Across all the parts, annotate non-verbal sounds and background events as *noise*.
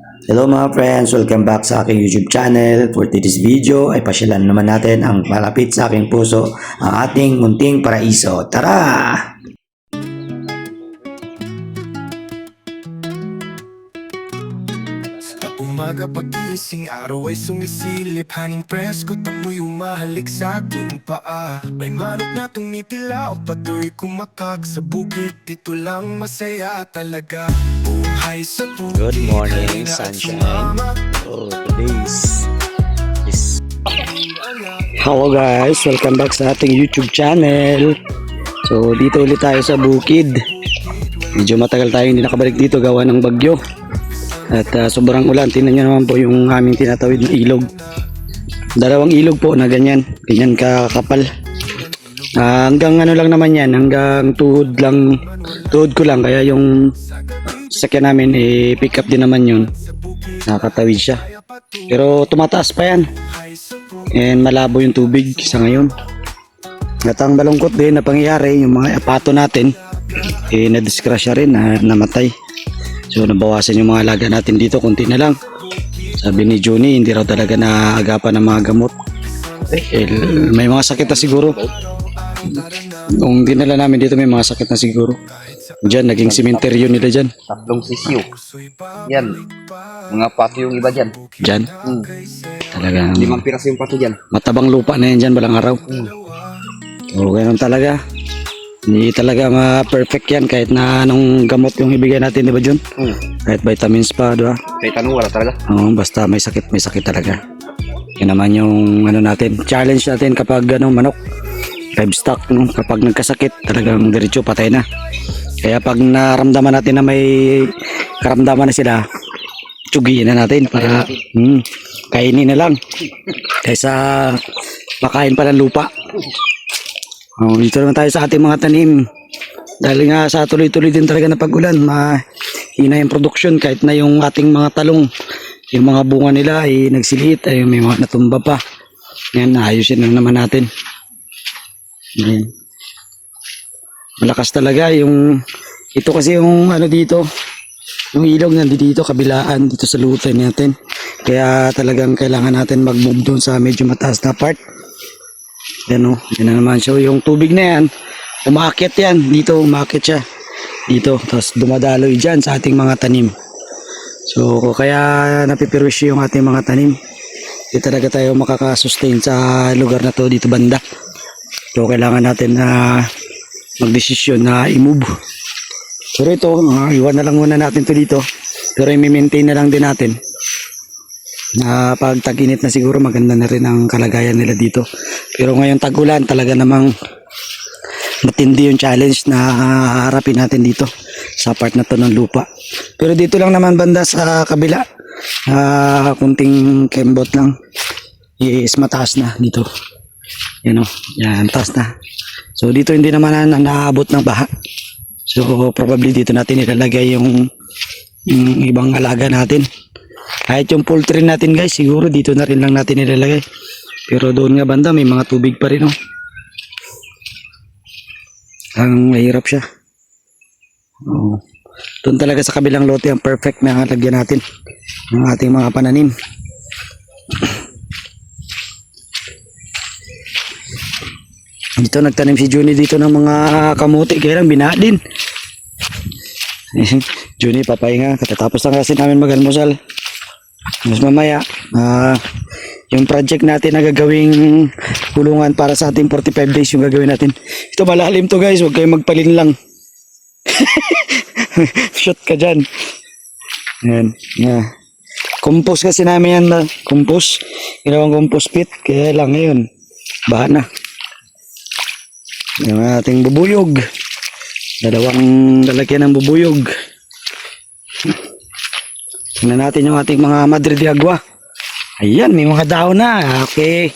Hello mga friends, welcome back sa aking YouTube channel. For today's video ay pasyalan naman natin ang malapit sa aking puso, ang ating munting paraiso. Tara! Umaga pagising, araw ay sumisilip Hanging presko, tamoy umahalik sa aking paa May manok na tumitila o patuloy kumakag Sa bukid, dito lang masaya talaga Good morning, sunshine. Oh, today's is Hello guys, welcome back sa ating YouTube channel. So dito ulit tayo sa bukid. Medyo matagal tayo hindi nakabalik dito gawa ng bagyo. At ah, sobrang ulan, tingnan nyo naman po yung aming tinatawid na ilog. Dalawang ilog po na ganyan, ganyan kakapal. Ah, hanggang ano lang naman yan, hanggang tuhod lang, tuhod ko lang. Kaya yung sakyan namin, eh, pick up din naman yun. Nakakatawid siya. Pero tumataas pa yan. And malabo yung tubig sa ngayon. At ang malungkot din na pangyayari, yung mga apato natin, eh, na-disgrasya rin, na namatay. So, nabawasan yung mga alaga natin dito, konti na lang. Sabi ni Juni, hindi raw talaga naagapan ng mga gamot. Eh, may mga sakit na siguro. Nung dinala namin dito, may mga sakit na siguro. Diyan, naging simenteryo nila dyan. tatlong sisiyo. Yan. Mga pato yung iba dyan. Dyan. Hmm. Talagang Limang piraso yung pato dyan. matabang lupa na yan dyan, balang araw. Oo, ganun talaga. Hindi talaga ma-perfect yan kahit na anong gamot yung ibigay natin, di ba Jun? Hmm. Kahit vitamins pa, di ba? Kahit tanong wala talaga. Oo, basta may sakit, may sakit talaga. Yan naman yung ano natin, challenge natin kapag ano, manok, livestock, no? kapag nagkasakit, talagang diretso patay na. Kaya pag naramdaman natin na may karamdaman na sila, tsugiin na natin para hmm, kainin na lang. Kaysa makain pa ng lupa. Oh, dito naman tayo sa ating mga tanim. Dahil nga sa tuloy-tuloy din talaga na pag-ulan, mahina yung production kahit na yung ating mga talong, yung mga bunga nila ay nagsiliit, ay may mga natumba pa. Yan, ayusin na naman natin. Yan. Malakas talaga yung, ito kasi yung ano dito, yung ilog nandito dito, kabilaan dito sa lutan natin. Kaya talagang kailangan natin mag-move doon sa medyo mataas na part. Yan o, yan na naman siya. Yung tubig na yan, umaakit yan. Dito, umaakit siya. Dito, tapos dumadaloy dyan sa ating mga tanim. So, kaya napipirwish yung ating mga tanim. Hindi talaga tayo makakasustain sa lugar na to dito banda. So, kailangan natin na magdesisyon na i-move. Pero ito, ah, iwan na lang muna natin to dito. Pero i-maintain na lang din natin na pag tag-init na siguro maganda na rin ang kalagayan nila dito. Pero ngayon tag-ulan talaga namang matindi yung challenge na harapin natin dito sa part na to ng lupa. Pero dito lang naman banda sa kabila, ah kunting kembot lang is mataas na dito. Yan o, yan, taas na. So dito hindi naman na naabot ng baha. So probably dito natin ilalagay yung, yung ibang alaga natin. Kahit yung poultry natin guys, siguro dito na rin lang natin ilalagay. Pero doon nga banda, may mga tubig pa rin oh. Ang mahirap siya. Oo. Doon talaga sa kabilang lote ang perfect na lagyan natin ng ating mga pananim. Dito nagtanim si Juni dito ng mga kamuti kaya lang bina din. *laughs* Juni papahinga katatapos lang kasi namin mag-almusal. Mas mamaya, ah, yung project natin na gagawing kulungan para sa ating 45 days yung gagawin natin. Ito malalim to guys, huwag kayong magpalin lang. *laughs* Shot ka dyan. Yan. Yeah. Compost kasi namin yan na compost. Ginawang compost pit. Kaya lang ngayon. Baha na. Yung ating bubuyog. Dalawang lalagyan ng bubuyog. Tingnan natin yung ating mga Madre de Agua. Ayan, may mga daon na. Okay.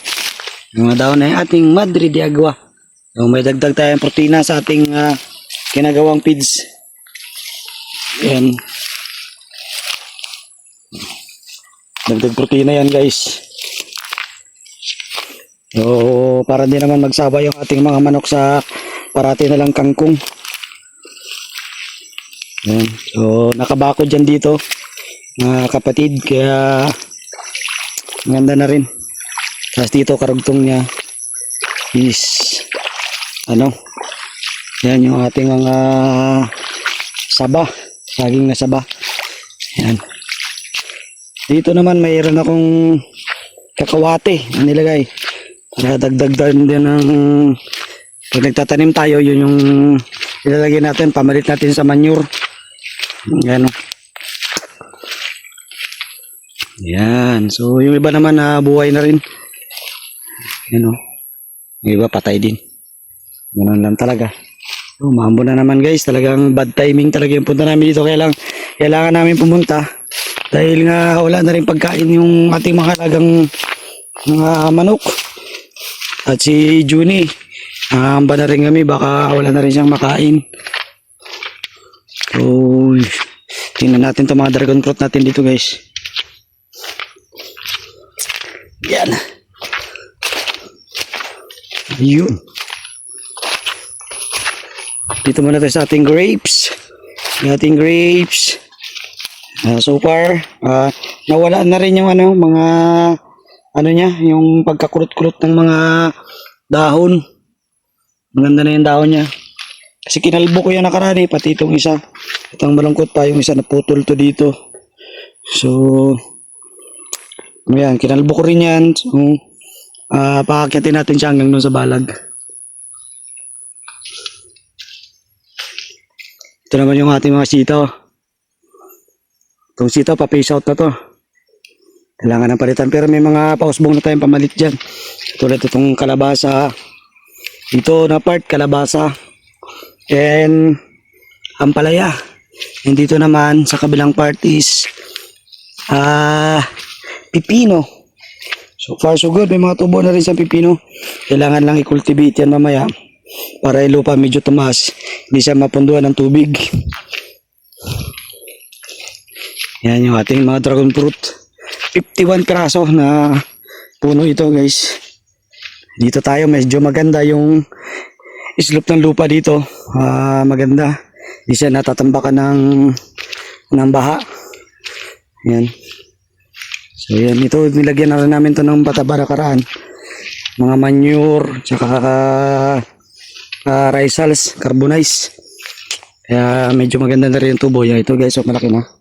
May mga daon na yung ating Madre de Agua. So, may dagdag tayong protina sa ating ah, ginagawang feeds. Ayan. Dagdag protina yan guys. So, para di naman magsaba yung ating mga manok sa parati na lang kangkong. Ayan. So, nakabako dyan dito. mga kapatid. Kaya maganda na rin. Tapos dito karugtong niya is ano yan yung ating mga saba saging na saba yan dito naman mayroon akong kakawate na nilagay para dagdag din ng pag nagtatanim tayo yun yung ilalagay natin pamalit natin sa manure yan o yan so yung iba naman na buhay na rin yan o yung iba patay din ganun lang talaga Oh, mambo na naman guys. Talagang bad timing talaga yung punta namin dito. Kaya lang, kailangan namin pumunta. Dahil nga wala na rin pagkain yung ating mga alagang mga manok. At si Juni, hamba na rin kami. Baka wala na rin siyang makain. So, tingnan natin itong mga dragon fruit natin dito guys. Yan. Yun. Dito muna tayo sa ating grapes. Yung ating grapes. Ah, so far, ah, nawala na rin yung ano, mga ano niya, yung pagkakulot-kulot ng mga dahon. Maganda na yung dahon niya. Kasi kinalbo ko yan nakarani, pati itong isa. Itong malungkot pa, yung isa naputol to dito. So, yan, kinalbo ko rin yan. So, ah paakyatin natin siya hanggang doon sa balag. Ito naman yung ating mga sitaw. Itong sitaw, pa-face out na to. Kailangan ng palitan. Pero may mga pausbong na tayong pamalit dyan. Tulad itong kalabasa. Ito na part, kalabasa. And ampalaya. And dito naman, sa kabilang part is ah pipino. So far so good. May mga tubo na rin sa pipino. Kailangan lang i-cultivate yan mamaya para yung lupa medyo tumaas hindi siya mapunduan ng tubig yan yung ating mga dragon fruit 51 piraso na puno ito guys. Dito tayo medyo maganda yung slope ng lupa dito. Ah, maganda. Hindi siya natatambakan ng ng baha. Yan so yan ito nilagyan na rin namin to ng batabara karaan. Mga manure tsaka uh, risals carbonize. Kaya medyo maganda na rin yung tubo yan ito guys. So malaki na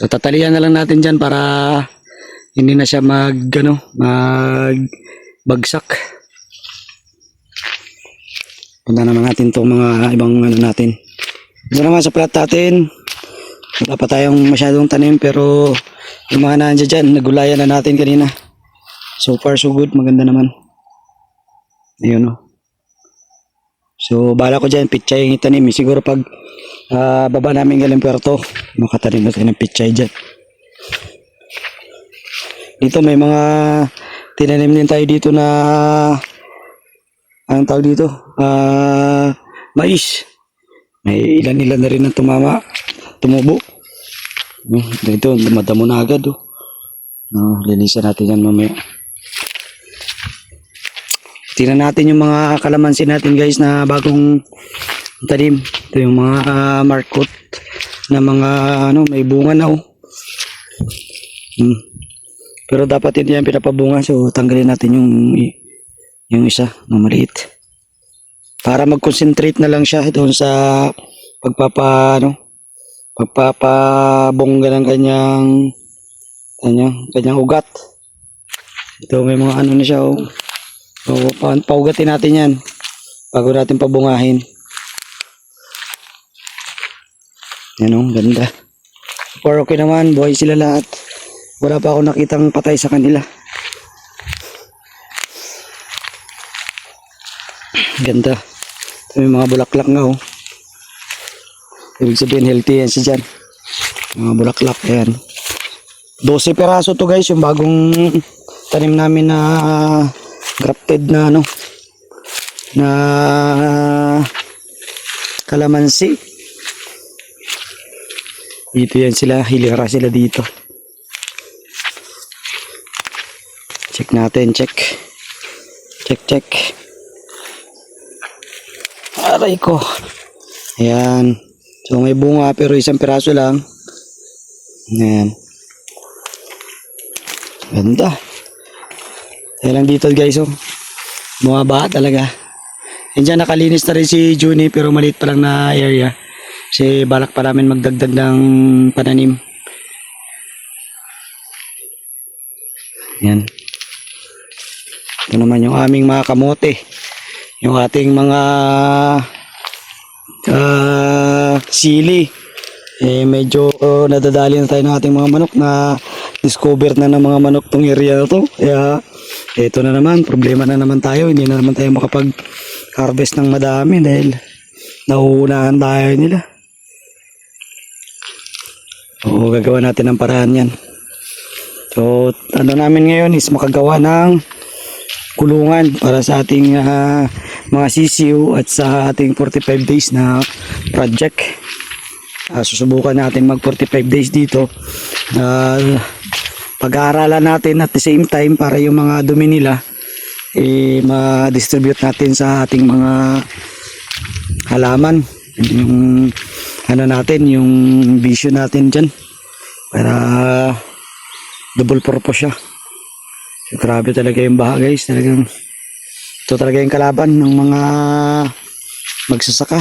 so tatalian na lang natin dyan para hindi na siya mag ano mag bagsak punta naman natin itong mga ibang ano natin. Ito naman sa plat natin. Wala pa tayong masyadong tanim pero yung mga nandiyan dyan nagulayan na natin kanina. So far so good. Maganda naman. Ayun o. So, bala ko dyan, pichay yung itanim. Siguro pag ah, baba namin galing puerto, makatanim na tayo ng pichay dyan. Dito may mga tinanim din tayo dito na anong tawag dito? Ah, mais. May ilan-ilan na rin ang tumama, tumubo. Oh, dito, dumadamo na agad oh. No, linisan natin yan mamaya. Tingnan natin yung mga kalamansi natin guys na bagong tanim. Ito yung mga uh, markot na mga ano, may bunga na oh. Hmm. Pero dapat hindi yan pinapabunga so tanggalin natin yung yung isa na maliit. Para mag-concentrate na lang siya doon sa pagpapa ano, pagpapabongga ng kanyang kanyang kanyang ugat. Ito may mga ano na siya oh. So, pa paugatin natin yan bago natin pabungahin. Yan o, ganda. Or okay naman, buhay sila lahat. Wala pa ako nakitang patay sa kanila. Ganda. May mga bulaklak nga oh. Ibig sabihin healthy yan siya dyan. Mga bulaklak yan. 12 peraso to guys, yung bagong tanim namin na grafted na ano na kalamansi. Dito yan sila hilira sila dito. Check natin check. Check check. Aray ko. Ayan. So may bunga pero isang piraso lang. Ayan. Ganda. Yan lang dito guys, oh. Bumaba talaga. Yan dyan, nakalinis na rin si Juni pero maliit pa lang na area. Kasi balak pa namin magdagdag ng pananim. Yan. Ito naman yung aming mga kamote. Yung ating mga ah, sili. Eh, medyo oh, nadadali na tayo ng ating mga manok na discover na ng mga manok tong area na to. Kaya, ito na naman, problema na naman tayo. Hindi na naman tayo makapag-harvest ng madami dahil nauunahan tayo nila. Oo, gagawa natin ng paraan yan. So, ano namin ngayon is makagawa ng kulungan para sa ating ah, mga sisiw at sa ating 45 days na project. Ah, susubukan natin mag 45 days dito. Ah, pag-aaralan natin at the same time para yung mga dumi nila eh, ma-distribute natin sa ating mga halaman. Yung ano natin, yung vision natin dyan. Para double purpose siya. So, grabe talaga yung baha guys. Talagang ito talaga yung kalaban ng mga magsasaka.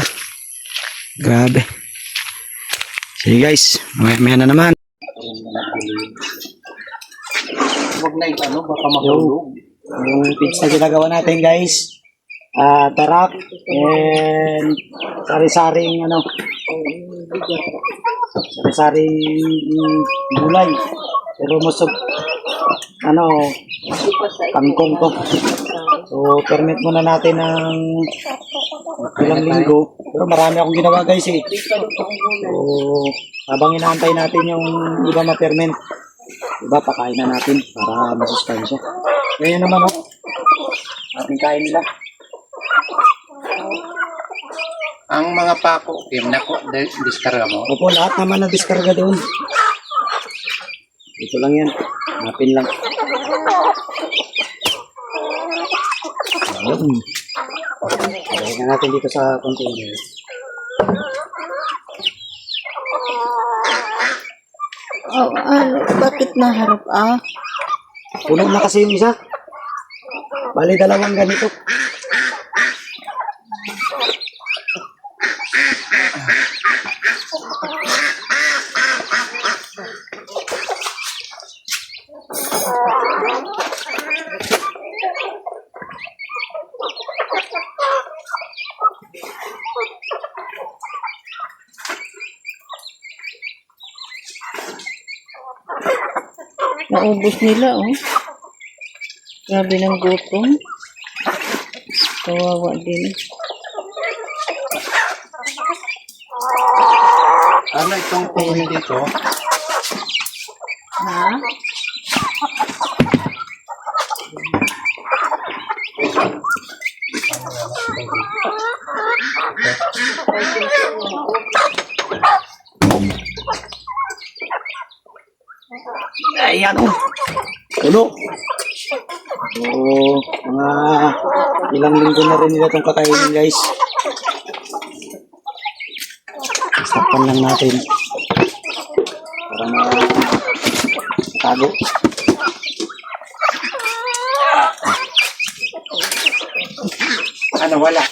Grabe. Sige guys, maya, maya na naman. Huwag na ito, ano, baka Yung, yung na ginagawa natin guys. Ah, tarak and sari-saring ano sari-saring gulay. Pero most of ano kangkong to. So permit muna natin ng ilang linggo. Pero marami akong ginawa guys eh. So habang inaantay natin yung iba ma-permit, iba pakain na natin para masustansya. Ngayon naman oh, ating kain nila. Ang mga pako, yung nako, dis- diskarga mo. Opo, lahat naman na diskarga doon. Ito lang yan. Hanapin lang. Ayun. Lagay na natin dito sa container. Oh, ano, bakit naharap ah? Puno na kasi yung isa. Bali dalawang ganito. Naubos nila oh. Grabe ng gutom. Kawawa din. Ano itong tuloy dito? Ha? Ayan o. Puno. So, mga ilang linggo na rin nila itong kakainin guys. Sapan lang natin. Para ma tago. Ano, wala.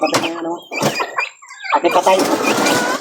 Mapakipatay na ano. Pakipatay.